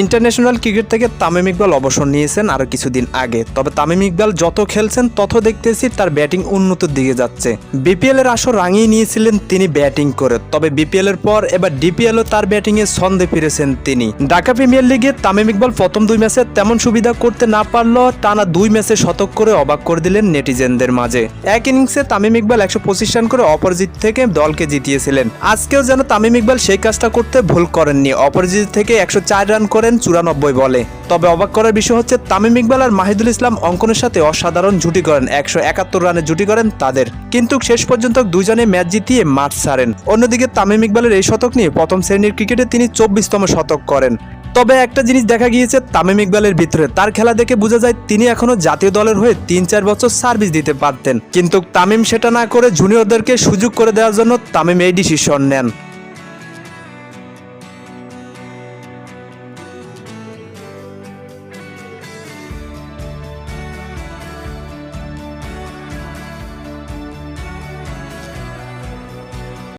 International cricket থেকে তামিম ইকবাল অবসর নিয়েছেন আরও কিছুদিন আগে। তবে তামিম ইকবাল যত খেলছেন, তত দেখতেছি তার ব্যাটিং উন্নতির দিকে যাচ্ছে। বিপিএল এর আসর রাঙিয়ে নিয়েছিলেন তিনি ব্যাটিং করে। তবে বিপিএল এর পর এবার ডিপিএল ও তার ব্যাটিং এ ছন্দে ফিরেছেন তিনি। ঢাকা প্রিমিয়ার লিগে তামিম ইকবাল প্রথম দুই ম্যাচে তেমন সুবিধা করতে না পারলেও টানা দুই ম্যাচে শতক করে অবাক করে দিলেন নেটিজেনদের মাঝে। এক ইনিংসে তামিম ইকবাল একশো পঁচিশ রান করে অপরাজিত থেকে দলকে জিতিয়েছিলেন। আজকেও যেন তামিম ইকবাল সেই কাজটা করতে ভুল করেননি। অপরাজিত থেকে একশো চার রান করেন চুরানব্বই বলে। তবে অবাক করার বিষয় হচ্ছে, তামিম ইকবাল আর মাহিদুল ইসলাম অঙ্কনের সাথে অসাধারণ জুটি করেন। একশো একাত্তর রানে জুটি করেন তাদের। কিন্তু শেষ পর্যন্ত দুজনে ম্যাচ জিতিয়ে মাঠ ছাড়েন। অন্যদিকে তামিম ইকবালের এই শতক নিয়ে প্রথম শ্রেণির ক্রিকেটে তিনি চব্বিশতম শতক করেন। তবে একটা জিনিস দেখা গিয়েছে তামিম ইকবালের ভিতরে, তার খেলা দেখে বোঝা যায় তিনি এখনও জাতীয় দলের হয়ে তিন চার বছর সার্ভিস দিতে পারতেন। কিন্তু তামিম সেটা না করে জুনিয়রদেরকে সুযোগ করে দেওয়ার জন্য তামিম এই ডিসিশন নেন।